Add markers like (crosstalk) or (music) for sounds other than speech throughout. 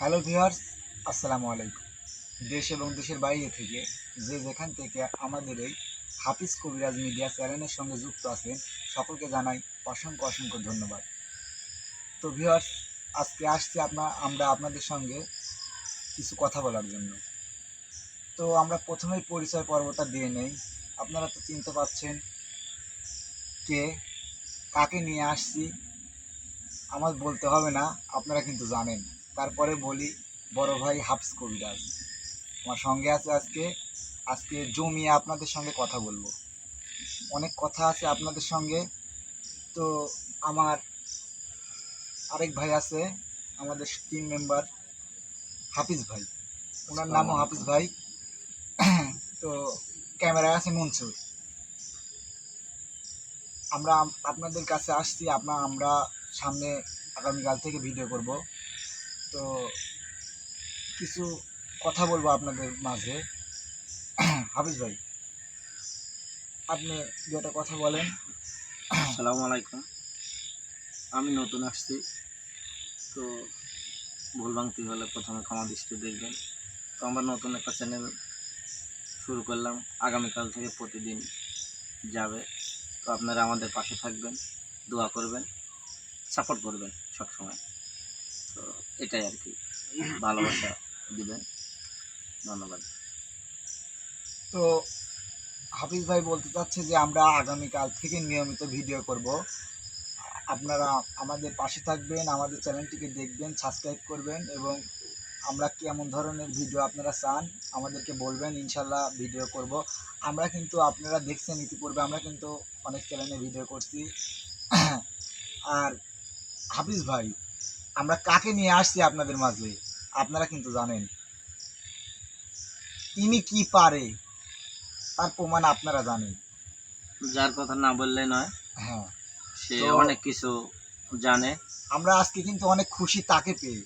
Hello viewers আসসালামু আলাইকুম। দেশ এবং দেশের বাইরে থেকে যে যেখান থেকে আমাদের এই হাফিজ কবিরাজ মিডিয়া চ্যানেলের সঙ্গে যুক্ত আছেন, সকলকে জানাই অসংখ্য অসংখ্য ধন্যবাদ। তো ভিউয়ার্স আজকে আসছি আপনার আমরা আপনাদের সঙ্গে কিছু কথা বলার জন্য। তো আমরা প্রথমেই পরিচয় পর্বটা দিয়ে নেই। আপনারা তো চিনতে পারছেন কে, কাকে নিয়ে আসছি। আমার বলতে হবে না, আপনারা কিন্তু জানেন। তারপরে বলি বড় ভাই হাফস কবিরাজ। আমার সঙ্গে আছে আজকে আজকে জমিয়ে আপনাদের সঙ্গে কথা বলব। অনেক কথা আছে আপনাদের সঙ্গে। তো আমার আরেক ভাই আছে আমাদের টিম মেম্বার হাফিজ ভাই। ওনার নামও হাফিজ ভাই। (clears throat) তো ক্যামেরায় আছে মনসুর। আমরা আপনাদের কাছে আসছি আপনার আমরা সামনে আগামীকাল থেকে ভিডিও করব। তো কিছু কথা বলব আপনাদের মাঝে। হাফিজ ভাই, আপনি যেটা কথা বলেন। আসসালামু আলাইকুম। আমি নতুন আসছি, তো ভুল ভাঙতি হলে প্রথমে ক্ষমা দৃষ্টি দেখবেন। তো আমরা নতুন একটা চ্যানেল শুরু করলাম। আগামীকাল থেকে প্রতিদিন যাবে। তো আপনারা আমাদের পাশে থাকবেন, দোয়া করবেন সাপোর্ট করবেন সবসময়। তো এটাই আর কি। ভালোবাসা দিবেন। ধন্যবাদ। তো হাফিজ ভাই বলতে চাচ্ছে যে আমরা আগামীকাল থেকে নিয়মিত ভিডিও করব। আপনারা আমাদের পাশে থাকবেন, আমাদের চ্যানেলটিকে দেখবেন, সাবস্ক্রাইব করবেন এবং আমরা কেমন ধরনের ভিডিও আপনারা চান আমাদেরকে বলবেন, ইনশাল্লাহ ভিডিও করব। আমরা কিন্তু আপনারা দেখছেন ইতিপূর্বে, আমরা কিন্তু অনেক চ্যানেলে ভিডিও করছি। আর হাফিজ ভাই আমরা কাকে নিয়ে আসছি আপনাদের মাঝে? আপনারা কিন্তু জানেন। ইনি কি পারে তার প্রমাণ আপনারা জানেন। যার কথা না বললে নয় হ্যাঁ। সে অনেক কিছু জানে। আমরা আজকে কিন্তু অনেক খুশি তাকে পেয়ে।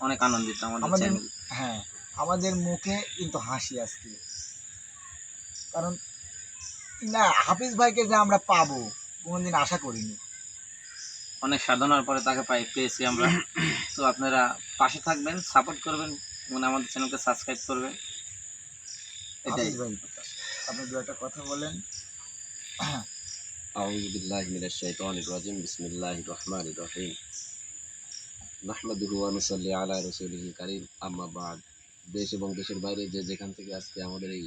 অনেক আনন্দিত আমাদের হ্যাঁ আমাদের মুখে কিন্তু হাসি আজকে। কারণ না হাফিজ ভাইকে যে আমরা পাবো কোনোদিন আশা করিনি। অনেক সাধনার পরে তাকে পাই পেয়েছি আমরা তো আপনারা পাশে থাকবেন সাপোর্ট করবেন এবং আমাদের চ্যানেলকে সাবস্ক্রাইব করবেন এটাই হাফিজ ভাই আপনি দু একটা কথা বলেন أعوذ بالله من الشيطان الرجيم بسم الله الرحمن الرحيم نحمده ونصلي على رسوله الكريم أما بعد দেশ এবং দেশের বাইরে যে যেখান থেকে আজকে আমাদের এই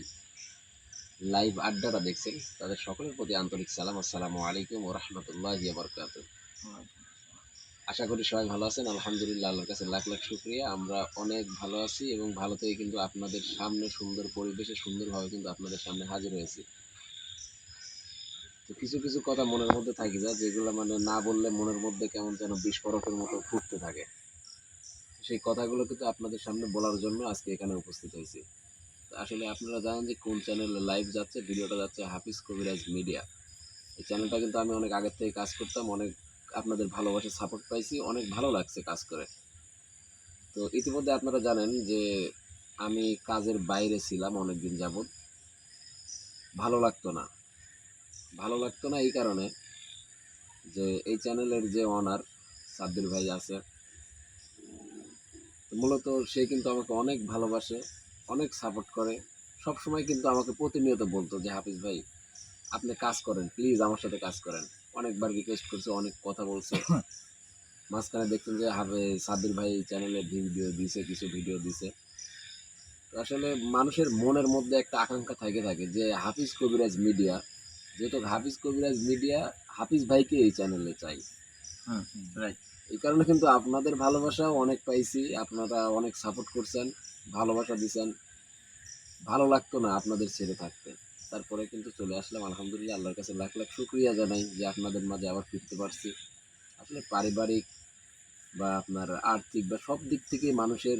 লাইভ আড্ডাটা দেখছেন তাদের সকলের প্রতি আন্তরিক সালাম আসসালামু আলাইকুম ও রহমতুল্লাহ বরকাত আশা করি সবাই ভালো আছেন। আলহামদুলিল্লাহ, আল্লাহর কাছে লাখ লাখ শুক্রিয়া। আমরা অনেক ভালো আছি এবং ভালো থেকে কিন্তু আপনাদের সামনে সুন্দর পরিবেশে, সুন্দরভাবে কিন্তু আপনাদের সামনে হাজির হয়েছি। তো কিছু কিছু কথা মনের মধ্যে থাকি যায় যেগুলো মানে না বললে মনের মধ্যে কেমন যেন বিস্ফোরকের মতো ফুটতে থাকে। সেই কথাগুলো কিন্তু আপনাদের সামনে বলার জন্য আজকে এখানে উপস্থিত হয়েছি। আসলে আপনারা জানেন যে কোন চ্যানেলে লাইভ যাচ্ছে, ভিডিওটা যাচ্ছে হাফিজ কবিরাজ মিডিয়া এই চ্যানেলটা কিন্তু আমি অনেক আগের থেকে কাজ করতাম, অনেক আপনাদের ভালোবাসা সাপোর্ট পাইছি, অনেক ভালো লাগছে কাজ করে। তো ইতিমধ্যে আপনারা জানেন যে আমি কাজের বাইরে ছিলাম অনেক দিন যাবৎ। ভালো লাগতো না। ভালো লাগতো না এই কারণে যে এই চ্যানেলের যে অনার সাব্বির ভাই আছে, মূলত সে কিন্তু আমাকে অনেক ভালোবাসে, অনেক সাপোর্ট করে। সব সময় কিন্তু আমাকে প্রতিনিয়ত বলতো যে, হাফিজ ভাই, আপনি কাজ করেন প্লিজ আমার সাথে কাজ করেন। অনেকবার রিকোয়েস্ট করছে অনেক কথা বলছে। মাঝখানে দেখছেন যে হাফে সাব্বির ভাই চ্যানেলে ভিডিও দিছে কিছু ভিডিও দিছে। আসলে মানুষের মনের মধ্যে একটা আকাঙ্ক্ষা থাকে থাকে যে হাফিজ কবিরাজ মিডিয়া যেহেতু হাফিজ কবিরাজ মিডিয়া হাফিজ ভাইকে এই চ্যানেলে চাই। রাইট এই কারণে কিন্তু আপনাদের ভালোবাসাও অনেক পাইছি আপনারা অনেক সাপোর্ট করছেন ভালোবাসা দিছেন। ভালো লাগতো না আপনাদের ছেড়ে থাকতে। তারপরে কিন্তু চলে আসলাম। আলহামদুলিল্লাহ আল্লাহর কাছে লাখ লাখ শুক্রিয়া জানাই যে আপনাদের মাঝে আবার ফিরতে পারছি। আসলে পারিবারিক বা আপনার আর্থিক বা সব দিক থেকে মানুষের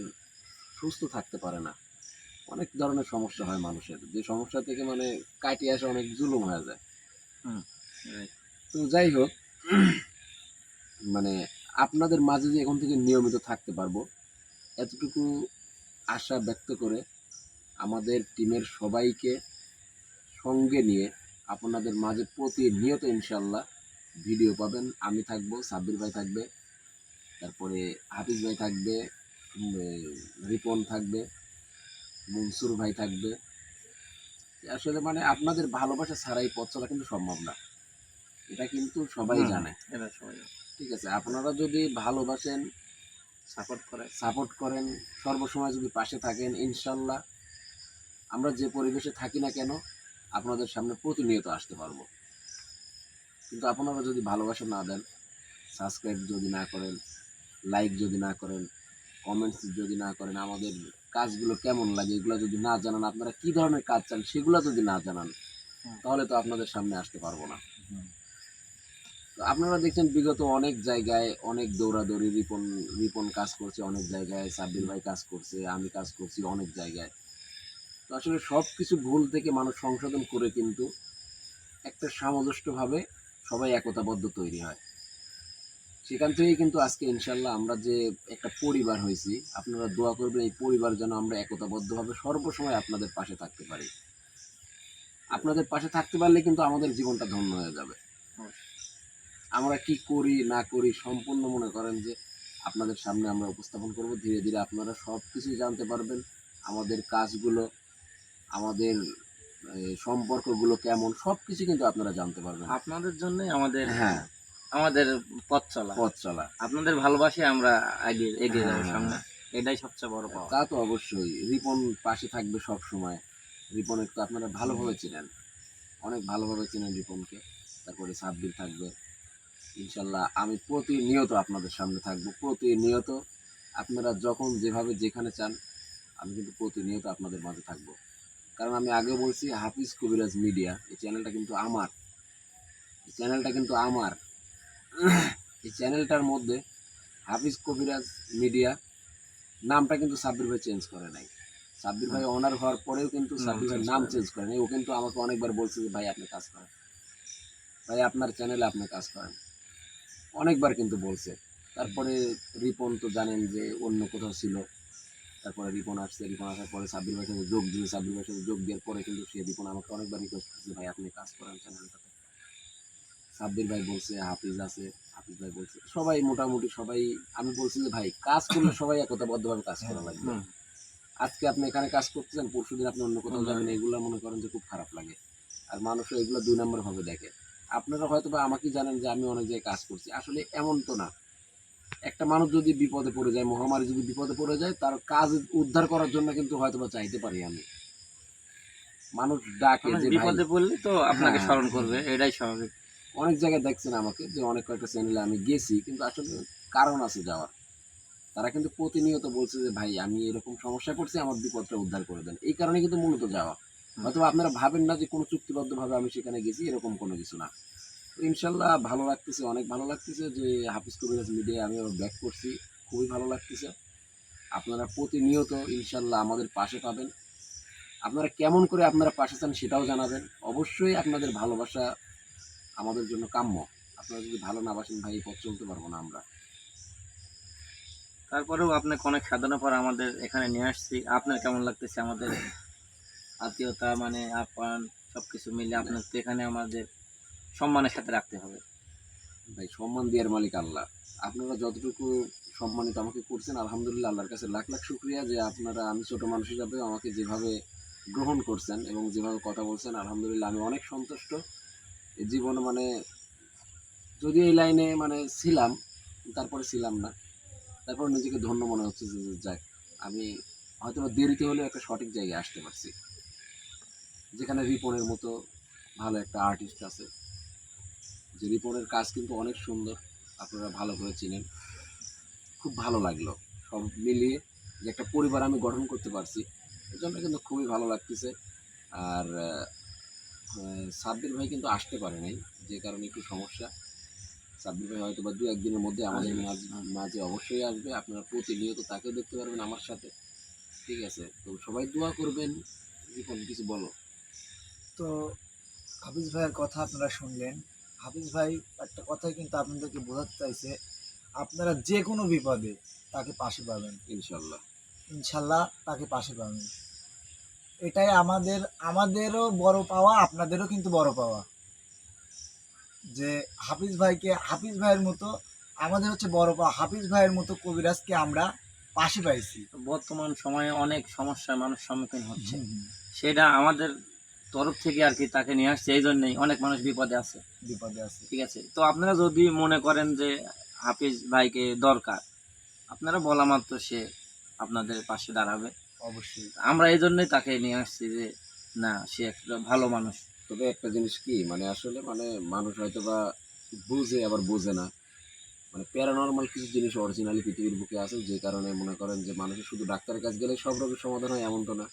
সুস্থ থাকতে পারে না। অনেক ধরনের সমস্যা হয় মানুষের। যে সমস্যা থেকে মানে কাটিয়ে আসা অনেক জুলুম হয়ে যায়। তো যাই হোক মানে আপনাদের মাঝে যে এখন থেকে নিয়মিত থাকতে পারব এতটুকু আশা ব্যক্ত করে আমাদের টিমের সবাইকে সঙ্গে নিয়ে আপনাদের মাঝে প্রতিনিয়ত ইনশাল্লাহ ভিডিও পাবেন। আমি থাকব সাব্বির ভাই থাকবে তারপরে হাফিজ ভাই থাকবে রিপন থাকবে মনসুর ভাই থাকবে। আসলে মানে আপনাদের ভালোবাসা ছাড়াই পথ চলা কিন্তু সম্ভব না। এটা কিন্তু সবাই জানে। এটা সবাই ঠিক আছে আপনারা যদি ভালোবাসেন সাপোর্ট করেন। সাপোর্ট করেন সর্বসময় যদি পাশে থাকেন ইনশাল্লাহ আমরা যে পরিবেশে থাকি না কেন আপনাদের সামনে প্রতিনিয়ত আসতে পারব। কিন্তু আপনারা যদি ভালোবাসা না দেন সাবস্ক্রাইব যদি না করেন লাইক যদি না করেন কমেন্টস যদি না করেন আমাদের কাজগুলো কেমন লাগে এগুলো যদি না জানান আপনারা কি ধরনের কাজ চান সেগুলো যদি না জানান তাহলে তো আপনাদের সামনে আসতে পারব না। তো আপনারা দেখছেন বিগত অনেক জায়গায় অনেক দৌড়াদৌড়ি রিপন রিপন কাজ করছে অনেক জায়গায় সাব্বির ভাই কাজ করছে আমি কাজ করছি অনেক জায়গায়। তো আসলে সব কিছু ভুল থেকে মানুষ সংশোধন করে কিন্তু একটা সামঞ্জস্যভাবে সবাই একতাবদ্ধ তৈরি হয়। সেখান থেকেই কিন্তু আজকে ইনশাল্লাহ আমরা যে একটা পরিবার হয়েছি, আপনারা দোয়া করবেন এই পরিবার যেন আমরা একতাবদ্ধভাবে সর্বসময় আপনাদের পাশে থাকতে পারি। আপনাদের পাশে থাকতে পারলে কিন্তু আমাদের জীবনটা ধন্য হয়ে যাবে। আমরা কি করি, না করি সম্পূর্ণ মনে করেন যে আপনাদের সামনে আমরা উপস্থাপন করব। ধীরে ধীরে আপনারা সব কিছুই জানতে পারবেন। আমাদের কাজগুলো আমাদের সম্পর্কগুলো কেমন সব কিছু কিন্তু আপনারা জানতে পারবেন। আপনাদের জন্যই আমাদের হ্যাঁ। আমাদের পথ চলা। পথ চলা। আপনাদের ভালোবাসে আমরা এগিয়ে এগিয়ে যাব হ্যাঁ, সামনে। এটাই সবচেয়ে বড় পাওয়া। তা তো অবশ্যই। রিপন পাশে থাকবে সব সময় রিপনের তো আপনারা ভালোভাবে চেনেন। অনেক ভালোভাবে চেনেন রিপনকে। তারপরে সাব্বির থাকবে। ইনশাল্লাহ আমি প্রতিনিয়ত আপনাদের সামনে থাকব। প্রতিনিয়ত আপনারা যখন যেভাবে যেখানে চান আমি কিন্তু প্রতিনিয়ত আপনাদের মাঝে থাকব। কারণ আমি আগে বলছি হাফিজ কবিরাজ মিডিয়া এই চ্যানেলটা কিন্তু আমার। এই চ্যানেলটা কিন্তু আমার। এই চ্যানেলটার মধ্যে হাফিজ কবিরাজ মিডিয়া নামটা কিন্তু সাব্বির ভাই চেঞ্জ করে নাই। সাব্বির ভাই অনার হওয়ার পরেও কিন্তু সাব্বির ভাই নাম চেঞ্জ করে নাই। ও কিন্তু আমাকে অনেকবার বলছে যে ভাই আপনি কাজ করেন। ভাই আপনার চ্যানেলে আপনি কাজ করেন। অনেকবার কিন্তু বলছে। তারপরে রিপন তো জানেন যে অন্য কোথাও ছিল। তারপরে রিপন আসছে রিপন আসার পরে সাব্বির ভাইয়ের সাথে যোগ দিয়ে সাব্বির ভাইয়ের সাথে যোগ দেওয়ার পরে কিন্তু সে রিপন আমাকে অনেকবার রিকোয়েস্ট করছে ভাই আপনি কাজ করেন চ্যানেলটাতে সাব্বির ভাই বলছে হাফিজ আছে। হাফিজ ভাই বলছে সবাই মোটামুটি সবাই আমি বলছি যে ভাই কাজ করলে সবাই একতাবদ্ধভাবে কাজ করা লাগবে। আজকে আপনি এখানে কাজ করতেছেন পরশু দিন আপনি অন্য কোথাও। যাবেন এগুলো মনে করেন যে খুব খারাপ লাগে। আর মানুষও এগুলো দুই নম্বর ভাবে দেখে। আপনারা হয়তো বা আমাকে জানেন যে আমি অনেক জায়গায় কাজ করছি। আসলে এমন তো না। একটা মানুষ যদি বিপদে পড়ে যায় মহামারী যদি বিপদে পড়ে যায় তার কাজ উদ্ধার করার জন্য কিন্তু হয়তো বা চাইতে পারি আমি। মানুষ ডাকে যে বিপদে পড়লে তো আপনাকে হ্যাঁ। স্মরণ করবে এটাই স্বাভাবিক। অনেক জায়গায় দেখছেন আমাকে যে অনেক কয়েকটা চ্যানেলে আমি গেছি কিন্তু আসলে কারণ আছে যাওয়ার। তারা কিন্তু প্রতিনিয়ত বলছে যে ভাই আমি এরকম সমস্যা করছি আমার বিপদটা উদ্ধার করে দেন। এই কারণে কিন্তু মূলত যাওয়া। হয়তো আপনারা ভাবেন না যে কোনো চুক্তিবদ্ধভাবে আমি সেখানে গেছি এরকম কোনো কিছু না। ইনশাল্লাহ ভালো লাগতেছে, অনেক ভালো লাগতেছে যে হাফিজ কবিরাজ মিডিয়া আমি ব্যাক করছি, খুবই ভালো লাগতেছে। আপনারা প্রতিনিয়ত ইনশাল্লাহ আমাদের পাশে পাবেন। আপনারা কেমন করে আপনারা পাশে চান সেটাও জানাবেন। অবশ্যই আপনাদের ভালোবাসা আমাদের জন্য কাম্য। আপনারা যদি ভালো না বাসেন ভাই পথ চলতে পারব না আমরা। তারপরেও আপনাকে অনেক সাধনা পর আমাদের এখানে নিয়ে আসছি। আপনার কেমন লাগতেছে আমাদের আত্মীয়তা মানে আপ্যায়ন, সবকিছু মিলে আপনার তো এখানে আমাদের সম্মানের সাথে রাখতে হবে। ভাই, সম্মান দেওয়ার মালিক আল্লাহ। আপনারা যতটুকু সম্মানিত আমাকে করছেন, আলহামদুলিল্লাহ, আল্লাহর কাছে লাখ লাখ শুক্রিয়া যে আপনারা, আমি ছোট মানুষ হিসাবে আমাকে যেভাবে গ্রহণ করছেন এবং যেভাবে কথা বলছেন, আলহামদুলিল্লাহ, আমি অনেক সন্তুষ্ট। জীবনে মানে যদি এই লাইনে মানে ছিলাম, তারপরে ছিলাম না। তারপর নিজেকে ধন্য মনে হচ্ছে যে যাক, আমি হয়তো দেরিতে হলেও একটা সঠিক জায়গায় আসতে পারছি। যেখানে রিপনের মতো ভালো একটা আর্টিস্ট আছে। যে রিপনের কাজ কিন্তু অনেক সুন্দর আপনারা ভালো করে চিনেন। খুব ভালো লাগল। সব মিলিয়ে যে একটা পরিবার আমি গঠন করতে পারছি এই জন্য কিন্তু খুবই ভালো লাগতেছে। আর সাব্বির ভাই কিন্তু আসতে পারে নাই যে কারণে একটু সমস্যা। সাব্বির ভাই হয়তো বা দু একদিনের মধ্যে আমাদের মাঝে মাঝে অবশ্যই আসবে। আপনারা প্রতিনিয়ত তাকেও দেখতে পারবেন আমার সাথে। ঠিক আছে? তো সবাই দোয়া করবেন। রিপন কিছু বলো। তো হাফিজ ভাইয়ের কথা আপনারা শুনলেন। হাফিজ ভাই একটা কথাই কিন্তু আপনাদেরকে বোঝাতে চাইছে আপনারা যে কোনো বিপদে তাকে পাশে পাবেন। ইনশাল্লাহ। ইনশাল্লাহ তাকে পাশে পাবেন। এটাই আমাদের আমাদেরও বড় পাওয়া আপনাদেরও কিন্তু বড় পাওয়া। যে হাফিজ ভাইকে হাফিজ ভাইয়ের মতো আমাদের হচ্ছে বড় পাওয়া হাফিজ ভাইয়ের মতো কবিরাজকে আমরা পাশে পাইছি। বর্তমান সময়ে অনেক সমস্যায় মানুষ সম্মুখীন হচ্ছে। সেটা আমাদের তরফ থেকে আর কি তাকে নিয়ে আসছে এই জন্যই অনেক মানুষ বিপদে আছে। বিপদে আছে। ঠিক আছে? তো আপনারা যদি মনে করেন যে হাফিজ ভাইকে দরকার আপনারা বলা মাত্র সে আপনাদের পাশে দাঁড়াবে। অবশ্যই। আমরা এই জন্যই তাকে নিয়ে আসছি যে না সে একটা ভালো মানুষ। তবে একটা জিনিস কি মানে আসলে মানে মানুষ হয়তো বা বুঝে আবার বোঝে না। মানে প্যারানর্মাল কিছু জিনিস অরিজিনালি পৃথিবীর বুকে আছে যে কারণে মনে করেন যে মানুষের শুধু ডাক্তারের কাছে গেলে সব রোগের সমাধান হয় এমন তো না।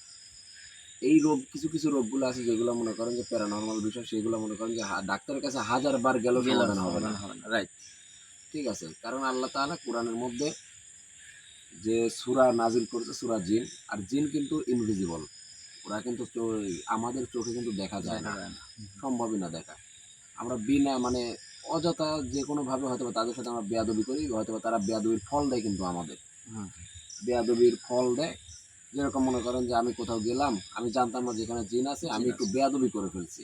এই রোগ কিছু কিছু রোগগুলো আছে যেগুলো মনে করেন যে প্যারানর্মাল বিষয় সেগুলো মনে করেন যে ডাক্তারের কাছে হাজার বার গেলেও সমাধান হবে না। রাইট ঠিক আছে। কারণ আল্লাহ তাআলা কোরআনের মধ্যে যে সূরা নাজিল করেছে সূরা জিন আর জিন কিন্তু ইনভিজিবল ওরা কিন্তু আমাদের চোখে কিন্তু দেখা যায় না। সম্ভবই না দেখা। আমরা বিনা মানে অযথা যে কোনো ভাবে হয়তো বা তাদের সাথে আমরা বেয়াদবি করি হয়তো তারা বেয়াদবির ফল দেয় কিন্তু আমাদের। হুম। বেয়াদবির ফল দেয় যেরকম মনে করেন যে আমি কোথাও গেলাম আমি জানতাম না যেখানে জিন আছে আমি একটু। বেয়াদবি করে ফেলছি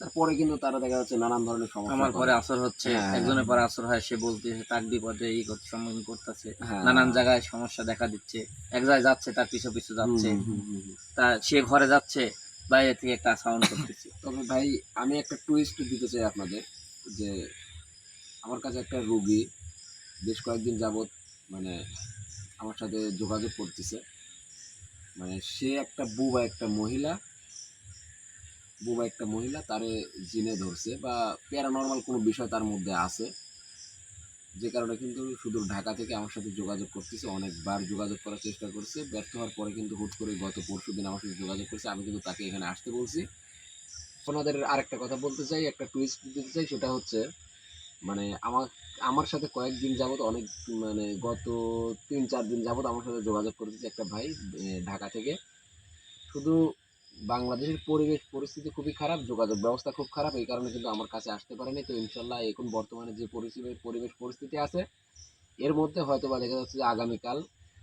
তারপরে কিন্তু তারা দেখা যাচ্ছে নানান ধরনের সমস্যা আমার। পরে আসর হচ্ছে হ্যাঁ, একজনের পরে আসর হয় সে বলতেছে তার বিপদে এই করতে সম্মুখীন করতেছে হ্যাঁ। নানান জায়গায় সমস্যা দেখা দিচ্ছে এক জায়গায় যাচ্ছে তার পিছু পিছু যাচ্ছে। তা সে ঘরে যাচ্ছে বাইরে থেকে একটা সাউন্ড করতেছে (laughs) তবে ভাই আমি একটা টুইস্ট দিতে চাই আপনাদের যে আমার কাছে একটা রুগী বেশ কয়েকদিন যাবত মানে আমার সাথে যোগাযোগ করতেছে মানে সে একটা বুবা, একটা মহিলা, বুবা একটা মহিলা তারে জিনে ধরছে বা প্যারানর্মাল কোনো বিষয় তার মধ্যে আছে। যে কারণে কিন্তু শুধু ঢাকা থেকে আমার সাথে যোগাযোগ করতেছে, অনেকবার যোগাযোগ করার চেষ্টা করছে। ব্যর্থ হওয়ার পরে কিন্তু হুট করে গত পরশু দিন আমার সাথে যোগাযোগ করছে। আমি কিন্তু তাকে এখানে আসতে বলছি। আপনাদের আরেকটা কথা বলতে চাই, একটা টুইস্ট দিতে চাই, সেটা হচ্ছে মানে আমার আমার সাথে কয়েকদিন যাবত অনেক মানে গত তিন চার দিন যাবত আমার সাথে যোগাযোগ করেছে একটা ভাই ঢাকা থেকে। শুধু বাংলাদেশের পরিবেশ, পরিস্থিতি খুবই খারাপ, যোগাযোগ ব্যবস্থা খুব খারাপ, এই কারণে কিন্তু আমার কাছে আসতে পারেনি। তো ইনশাল্লাহ এখন বর্তমানে যে পরিস্থিতি, পরিবেশ পরিস্থিতি আছে, এর মধ্যে হয়তো বা দেখা যাচ্ছে যে আগামীকাল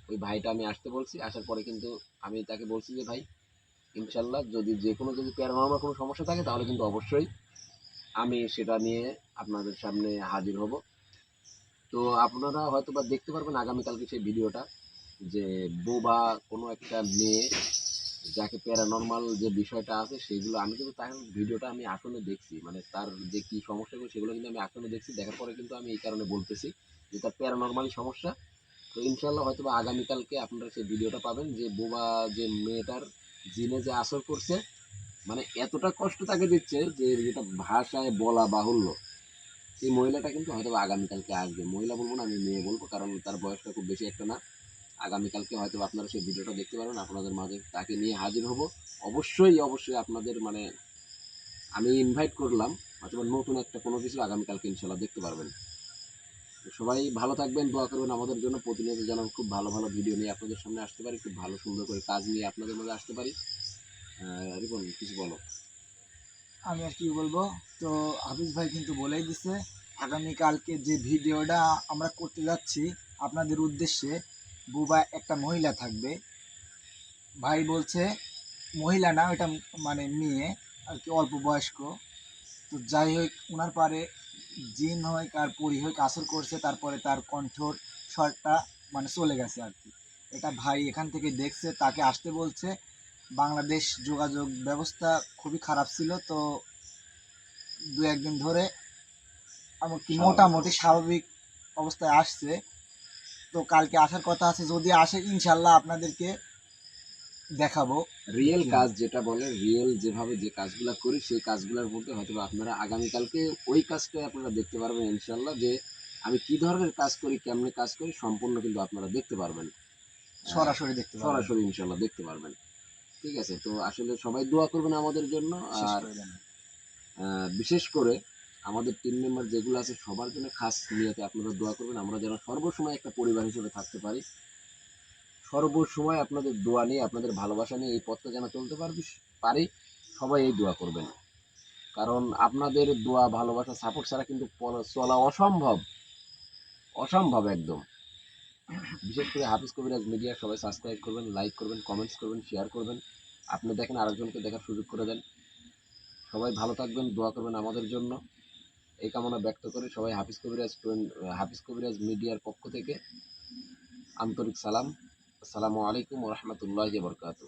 ওই ভাইটা আমি আসতে বলছি। আসার পরে কিন্তু আমি তাকে বলছি যে, ভাই, ইনশাল্লাহ যদি যে কোনো যদি প্যারানর্মাল কোনো সমস্যা থাকে, তাহলে কিন্তু অবশ্যই আমি সেটা নিয়ে আপনাদের সামনে হাজির হব। তো আপনারা হয়তো বা দেখতে পারবেন আগামীকালকে সেই ভিডিওটা যে বোবা কোনো একটা মেয়ে যাকে প্যারানর্মাল যে বিষয়টা আছে সেগুলো, আমি কিন্তু তার ভিডিওটা আমি আসলে দেখছি মানে তার যে কি সমস্যাগুলো সেগুলো কিন্তু আমি আসলে দেখছি, দেখার পরে কিন্তু আমি এই কারণে বলতেছি যে তার প্যারানর্মালি সমস্যা। তো ইনশাল্লাহ হয়তো বা আগামীকালকে আপনারা সেই ভিডিওটা পাবেন যে বোবা যে মেয়েটার জিনে যে আসর করছে মানে এতটা কষ্ট তাকে দিচ্ছে যে যেটা ভাষায় বলা বাহুল্য, এই মহিলাটা কিন্তু হয়তো আগামীকালকে আসবে। মহিলা বলব না, আমি মেয়ে বলব, কারণ তার বয়সটা খুব বেশি একটা না। আগামীকালকে হয়তো আপনারা সেই ভিডিওটা দেখতে পারবেন, আপনাদের মাঝে তাকে নিয়ে হাজির হব। অবশ্যই অবশ্যই আপনাদের মানে আমি ইনভাইট করলাম অথবা নতুন একটা কোনো কিছু আগামীকালকে ইনশাল্লাহ দেখতে পারবেন। সবাই ভালো থাকবেন, দোয়া করবেন আমাদের জন্য। প্রতিনিয়ত যেন খুব ভালো ভালো ভিডিও নিয়ে আপনাদের সামনে আসতে পারি, খুব ভালো সুন্দর করে কাজ নিয়ে আপনাদের মধ্যে আসতে পারি। রিপন কিছু বলো। আমি আর কি বলব, তো হাফিজ ভাই কিন্তু বলেই দিছে, আগামীকালকে যে ভিডিওটা আমরা করতে যাচ্ছি, আপনাদের উদ্দেশ্যে বুবা একটা মহিলা থাকবে। ভাই বলছে, মহিলা না ওটা মানে মেয়ে, আর কি অল্প বয়স্ক। তো যাই হোক ওনার পারে জিন হোক আর পরি হোক আসর করছে, তারপরে তার কণ্ঠর স্বরটা মানে চলে গেছে আর কি। এটা ভাই এখান থেকে দেখছে, তাকে আসতে বলছে বাংলাদেশ যোগাযোগ ব্যবস্থা খুবই খারাপ ছিল তো দু একদিন ধরে এমনকি মোটামুটি স্বাভাবিক অবস্থায় আসছে। তো কালকে আসার কথা আছে যদি আসে ইনশাল্লাহ আপনাদেরকে দেখাবো। রিয়েল কাজ যেটা বলে রিয়েল যেভাবে যে কাজগুলো করি সেই কাজগুলোর মধ্যে হয়তো আপনারা আগামীকালকে ওই কাজটাই আপনারা দেখতে পারবেন ইনশাল্লাহ যে আমি কি ধরনের কাজ করি কেমনে কাজ করি সম্পূর্ণ কিন্তু আপনারা দেখতে পারবেন। সরাসরি দেখতে সরাসরি ইনশাল্লাহ দেখতে পারবেন। ঠিক আছে? তো আসলে সবাই দোয়া করবেন আমাদের জন্য আর বিশেষ করে আমাদের টিম মেম্বার যেগুলো আছে সবার জন্য খাস নিয়তে আপনারা দোয়া করবেন। আমরা যেন সর্বসময় একটা পরিবার হিসেবে থাকতে পারি। সর্বসময় আপনাদের দোয়া নিয়ে আপনাদের ভালোবাসা নিয়ে এই পথটা যেন চলতে পারবি পারি সবাই এই দোয়া করবেন। কারণ আপনাদের দোয়া ভালোবাসা সাপোর্ট ছাড়া কিন্তু চলা অসম্ভব। অসম্ভব একদম। বিশেষ করে হাফিজ কবিরাজ মিডিয়া, সবাই সাবস্ক্রাইব করবেন লাইক করবেন কমেন্টস করবেন শেয়ার করবেন। আপনি দেখেন আরেকজনকে দেখার সুযোগ করে দেন। সবাই ভালো থাকবেন, দোয়া করবেন আমাদের জন্য। এই কামনা ব্যক্ত করে সবাই হাফিজ কবিরাজ হাফিজ কবিরাজ মিডিয়ার পক্ষ থেকে আন্তরিক সালাম। আসসালামু আলাইকুম রহমতুল্লাহ বরকাতু